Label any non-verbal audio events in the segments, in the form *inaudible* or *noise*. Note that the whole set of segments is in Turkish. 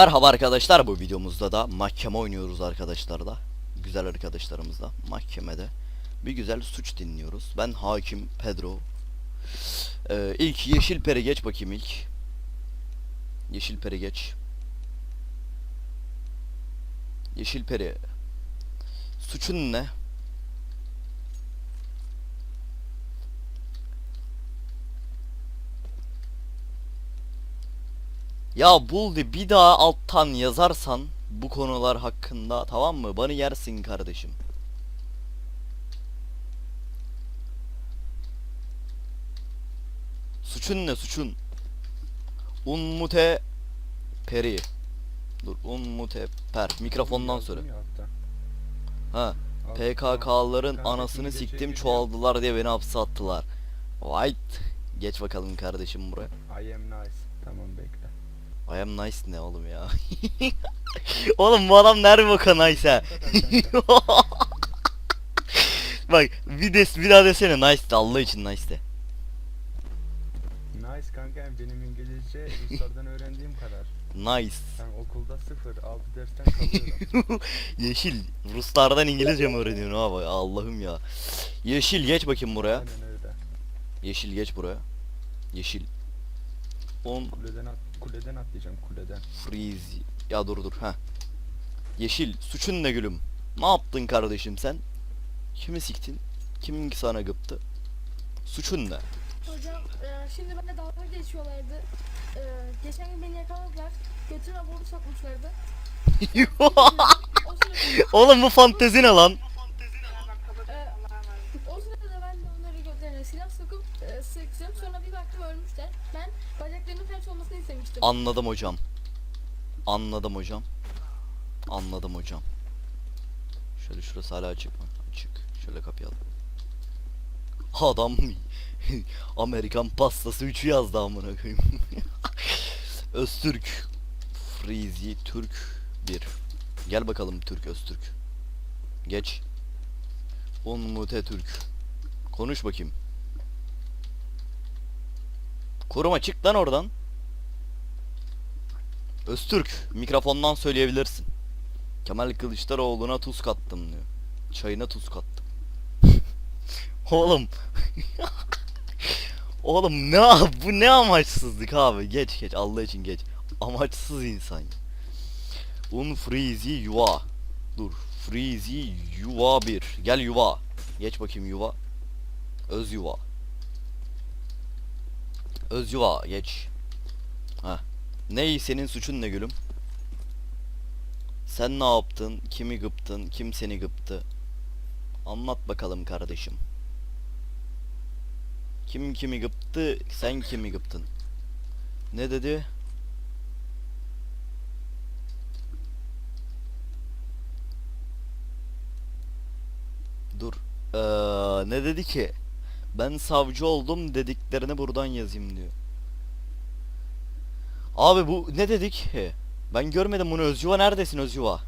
Merhaba arkadaşlar bu videomuzda da mahkeme oynuyoruz arkadaşlar da. Güzel arkadaşlarımızla mahkemede. Bir güzel suç dinliyoruz. Ben hakim Pedro. Ee, ilk yeşil peri geç bakayım ilk. Yeşil peri geç. Yeşil peri. Suçun ne? Ya Buldi bir daha alttan yazarsan bu konular hakkında tamam mı? Bana yersin kardeşim. Suçun ne suçun? Unmute peri. Dur unmute per. Mikrofondan söyle. Ha. PKK'ların anasını siktim çoğaldılar diye beni hapse attılar. White. Geç bakalım kardeşim buraya. I am nice. Tamam bekle. I am nice ne oğlum ya? *laughs* oğlum bu adam nerede baka nice ha? *laughs* Bak bir, de, bir daha desene nice de Allah için nice de. nice kanka benim İngilizce Ruslardan öğrendiğim kadar. Nice. Ben okulda sıfır, altı dersten kalıyorum. *laughs* Yeşil. Ruslardan İngilizce mi öğreniyorsun abi? Allah'ım ya. Yeşil geç bakayım buraya. Yeşil geç buraya. Yeşil. On Kuleden at, kuleden atlayacağım kuleden. freeze. Ya dur dur ha. Yeşil suçun ne gülüm? Ne yaptın kardeşim sen? Kimi siktin? Kimin sana gıptı? Suçun ne? Hocam e, şimdi bana dalga geçiyorlardı. E, geçen gün beni yakaladılar. Götüme boru sokmuşlardı. *laughs* O sırada, Oğlum bu fantezi ne lan? e, o sırada ben de onları götlerine silah sokup sıktım. Sonra bir baktım ölmüşler. Ben bacaklarının felç olmasını istemiştim. Anladım hocam. Anladım hocam. Anladım hocam. Şöyle şurası hala açık mı? Açık. Şöyle kapayalım. Adam *laughs* Amerikan pastası 3'ü yazdı amına koyayım. *laughs* Öztürk. Frizi Türk 1. Gel bakalım Türk Öztürk. Geç. Unmute Türk. Konuş bakayım. Koruma çık lan oradan. Öztürk, mikrofondan söyleyebilirsin. Kemal Kılıçdaroğlu'na tuz kattım diyor. Çayına tuz kattım. *laughs* Oğlum. *laughs* Oğlum ne bu ne amaçsızlık abi. Geç geç Allah için geç. Amaçsız insan. Un freezy yuva. Dur. Freezy yuva bir. Gel yuva. Geç bakayım yuva. Öz yuva. Öz yuva geç. Ha. Ney senin suçun ne gülüm? Sen ne yaptın? Kimi gıptın? Kim seni gıptı? Anlat bakalım kardeşim. Kim kimi gıptı? Sen kimi gıptın? Ne dedi? Dur. Ee, ne dedi ki? Ben savcı oldum dediklerini buradan yazayım diyor. Abi bu ne dedik? Ben görmedim bunu Özcüva neredesin Özcüva?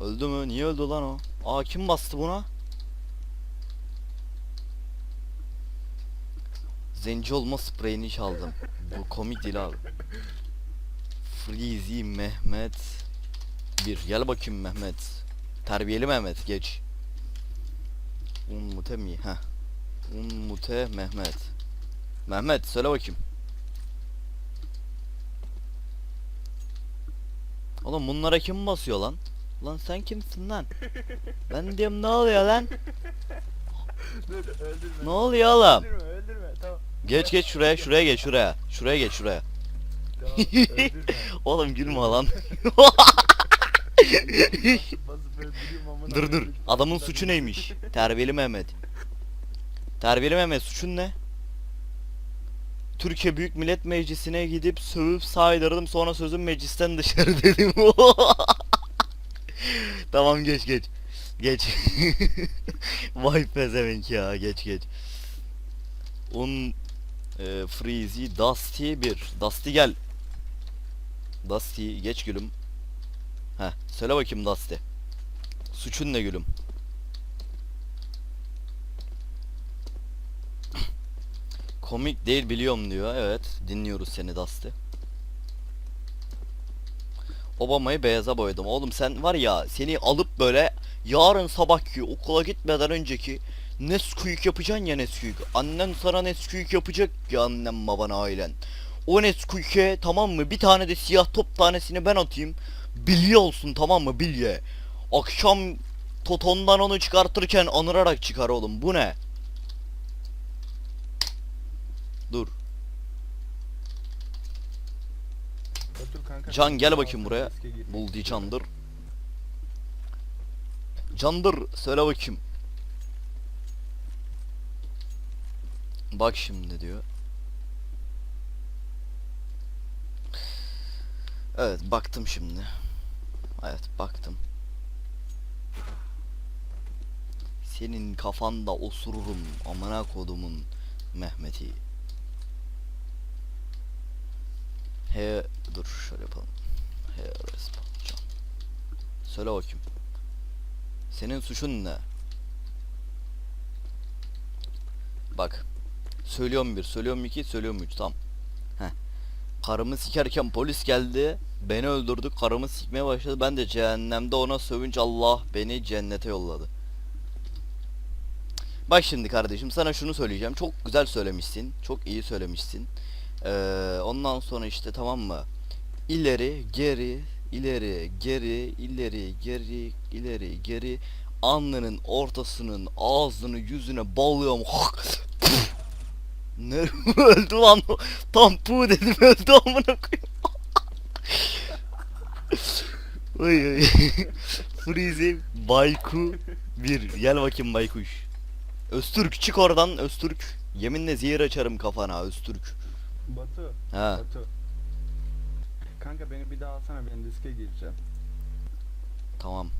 Öldü mü? Niye öldü lan o? Aa kim bastı buna? Zenci olma spreyini çaldım. Bu komik değil abi. Freezy Mehmet bir Gel bakayım Mehmet. Terbiyeli Mehmet geç. Unmute mi? Heh. Unmute Mehmet. Mehmet söyle bakayım. Oğlum bunlara kim basıyor lan? Lan sen kimsin lan? Ben diyorum ne oluyor lan? Dur öldürme. Ne oluyor oğlum? Öldürme öldürme tamam. Geç geç şuraya şuraya geç şuraya. Şuraya geç şuraya. Tamam öldürme. *laughs* Oğlum gülme lan. *laughs* Basıp öldüreyim dur. koyayım. Adamın suçu neymiş? Terbiyeli Mehmet. Terbiyeli Mehmet suçun ne? Türkiye Büyük Millet Meclisi'ne gidip sövüp saydırdım sonra sözüm meclisten dışarı *laughs* dedim. tamam geç geç. Geç. *laughs* Vay pezevenk ya geç geç. Un e, Freezy Dusty 1. Dusty gel. Dusty geç gülüm. Heh söyle bakayım Dusty. Suçun ne gülüm? Komik değil biliyorum diyor. Evet dinliyoruz seni Dusty. Obama'yı beyaza boyadım. Oğlum sen var ya seni alıp böyle yarın sabahki okula gitmeden önceki Nesquik yapacaksın ya Nesquik. Annen sana Nesquik yapacak ya annem baban ailen. O Nesquik'e tamam mı bir tane de siyah top tanesini ben atayım. Bilye olsun tamam mı bilye. Akşam Toton'dan onu çıkartırken anırarak çıkar oğlum. Bu ne? Dur. Otur kanka. Can gel bakayım buraya. Buldi Candır. Candır söyle bakayım. Bak şimdi diyor. Evet baktım şimdi. Evet baktım. Senin kafanda osururum amına kodumun Mehmet'i. He dur şöyle yapalım. He can. Söyle bakayım. Senin suçun ne? Bak. Söylüyorum bir, söylüyorum iki, söylüyorum üç. Tamam. Heh. Karımı sikerken polis geldi. Beni öldürdü. Karımı sikmeye başladı. Ben de cehennemde ona sövünç Allah beni cennete yolladı. Bak şimdi kardeşim sana şunu söyleyeceğim. Çok güzel söylemişsin. Çok iyi söylemişsin. Ee, ondan sonra işte tamam mı? İleri, geri, ileri, geri, ileri, geri, ileri, geri. Alnının ortasının ağzını yüzüne bağlıyorum. *laughs* ne öldü lan? Tam pu dedim öldü amına koyayım. *laughs* Oy oy. *laughs* Freeze Bayku bir gel bakayım Baykuş. Öztürk çık oradan Öztürk. Yeminle zehir açarım kafana Öztürk. Batu. Ha. Batu. Kanka beni bir daha alsana ben riske gireceğim. Tamam.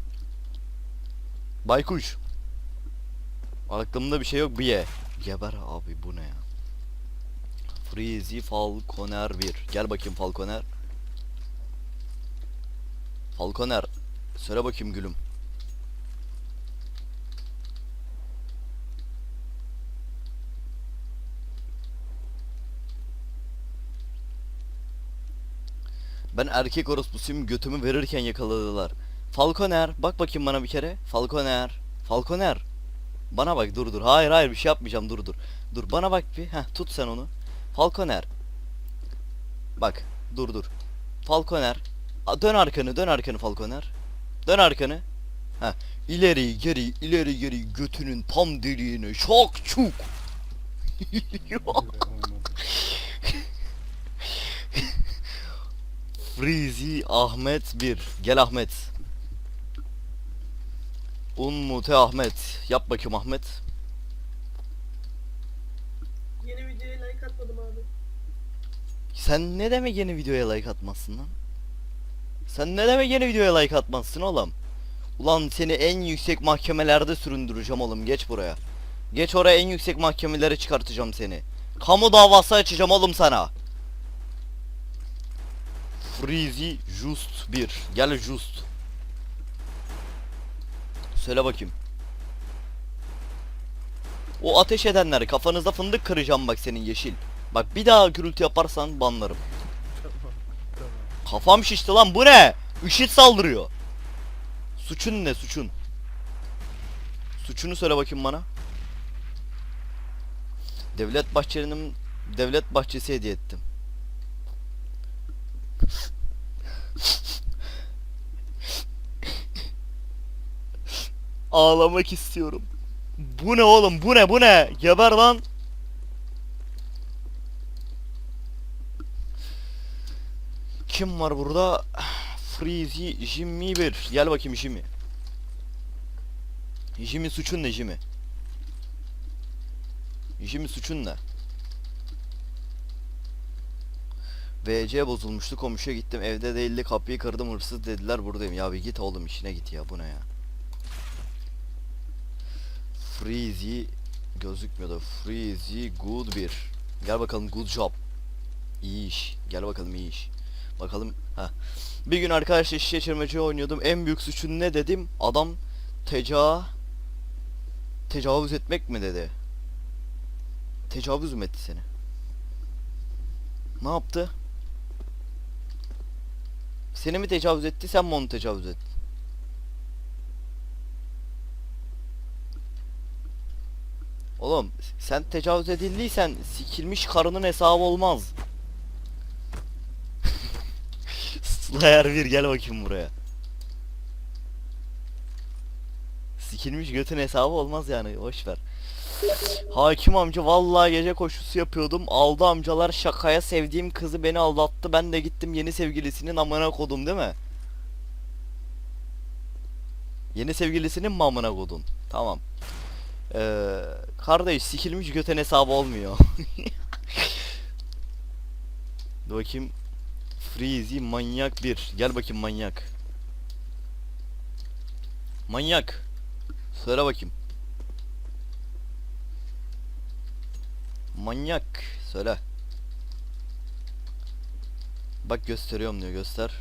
Baykuş. Aklımda bir şey yok bir ye. Geber abi bu ne ya? Freezy Falconer 1. Gel bakayım Falconer. Falconer. Söyle bakayım gülüm. Ben erkek orospusuyum götümü verirken yakaladılar. Falconer bak bakayım bana bir kere. Falconer. Falconer. Bana bak dur dur. Hayır hayır bir şey yapmayacağım dur dur. Dur bana bak bir. Heh tut sen onu. Falconer. Bak dur dur. Falconer. A, Dön arkanı dön arkanı Falconer. Dön arkanı. Heh. İleri geri ileri geri götünün tam deliğine şok çuk. *laughs* *laughs* Frizi Ahmet 1. Gel Ahmet. Unmute Ahmet. Yap bakayım Ahmet. Yeni videoya like atmadım abi. Sen ne demek yeni videoya like atmazsın lan? Sen ne demek yeni videoya like atmazsın oğlum? Ulan seni en yüksek mahkemelerde süründüreceğim oğlum geç buraya. Geç oraya en yüksek mahkemelere çıkartacağım seni. Kamu davası açacağım oğlum sana. Freezy Just 1. Gel Just. Söyle bakayım. O ateş edenler kafanızda fındık kıracağım bak senin yeşil. Bak bir daha gürültü yaparsan banlarım. Kafam şişti lan bu ne? IŞİD saldırıyor. Suçun ne suçun? Suçunu söyle bakayım bana. Devlet Bahçeli'nin devlet bahçesi hediye ettim. Ağlamak istiyorum. Bu ne oğlum? Bu ne? Bu ne? Geber lan. Kim var burada? Freezy Jimmy 1. Gel bakayım Jimmy. Jimmy suçun ne Jimmy? Jimmy suçun ne? VC bozulmuştu komşuya gittim evde değildi kapıyı kırdım hırsız dediler buradayım ya bir git oğlum işine git ya bu ne ya Freezy gözükmüyordu Freezy good bir Gel bakalım good job İyi iş gel bakalım iyi iş Bakalım ha. Bir gün arkadaşlar şişe çırmacı oynuyordum. En büyük suçun ne dedim? Adam teca tecavüz etmek mi dedi? Tecavüz mü etti seni? Ne yaptı? Seni mi tecavüz etti sen mi onu tecavüz ettin? Oğlum sen tecavüz edildiysen sikilmiş karının hesabı olmaz. *laughs* Slayer bir gel bakayım buraya. Sikilmiş götün hesabı olmaz yani boş ver. Hakim amca vallahi gece koşusu yapıyordum. Aldı amcalar şakaya sevdiğim kızı beni aldattı. Ben de gittim yeni sevgilisinin amına kodum değil mi? Yeni sevgilisinin mi amına kodun? Tamam. Ee, kardeş sikilmiş göten hesabı olmuyor. *laughs* Dur bakayım. Freezy manyak bir. Gel bakayım manyak. Manyak. Söyle bakayım. Manyak. Söyle. Bak gösteriyorum diyor göster.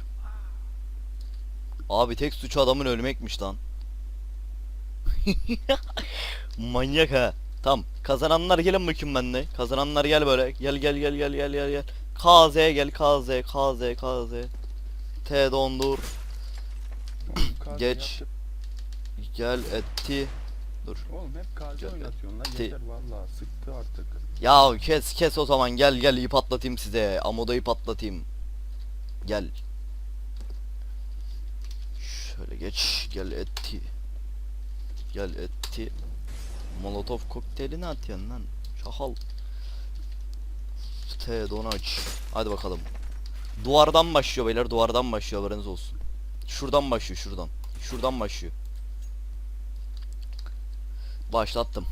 Abi tek suçu adamın ölmekmiş lan. *laughs* Manyak ha. Tamam. Kazananlar gelin bakayım benimle. Kazananlar gel böyle. Gel gel gel gel gel gel gel. KZ gel KZ KZ KZ. T dondur. Geç. yaptık. Gel etti. Oğlum hep Gel- oynatıyorsun lan yeter valla sıktı artık. Ya kes kes o zaman gel gel ip atlatayım size. Amoda'yı patlatayım. Gel. Şöyle geç. Gel etti. Gel etti. Molotov kokteylini atıyorsun lan. Şahal. T don aç. Hadi bakalım. Duvardan başlıyor beyler. Duvardan başlıyor haberiniz olsun. Şuradan başlıyor şuradan. Şuradan başlıyor. Başlattım.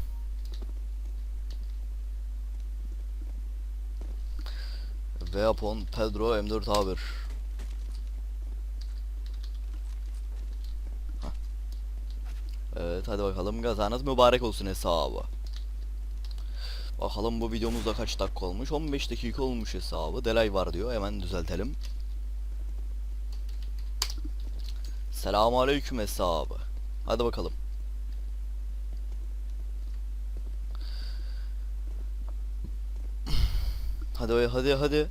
Weapon Pedro M4 A1 Evet hadi bakalım gazanız mübarek olsun hesabı. Bakalım bu videomuzda kaç dakika olmuş? 15 dakika olmuş hesabı. Delay var diyor. Hemen düzeltelim. Selamun aleyküm hesabı. Hadi bakalım. *clears throat* Hadi hadi hadi.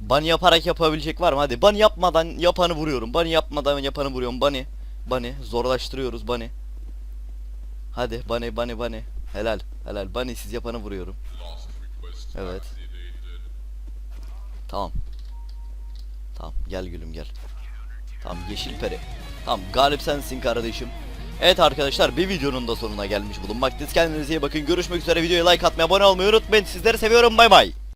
Bunny yaparak yapabilecek var mı? Hadi bunny yapmadan yapanı vuruyorum. Bunny yapmadan yapanı vuruyorum. Bunny. Bunny. Zorlaştırıyoruz bunny. Hadi bunny bunny bunny. Helal. Helal. Bunny siz yapanı vuruyorum. Evet. Tamam. Tamam gel gülüm gel. Tamam yeşil peri. Tamam galip sensin kardeşim. Evet arkadaşlar bir videonun da sonuna gelmiş bulunmaktayız. Kendinize iyi bakın. Görüşmek üzere. Videoya like atmayı, abone olmayı unutmayın. Sizleri seviyorum. Bay bay.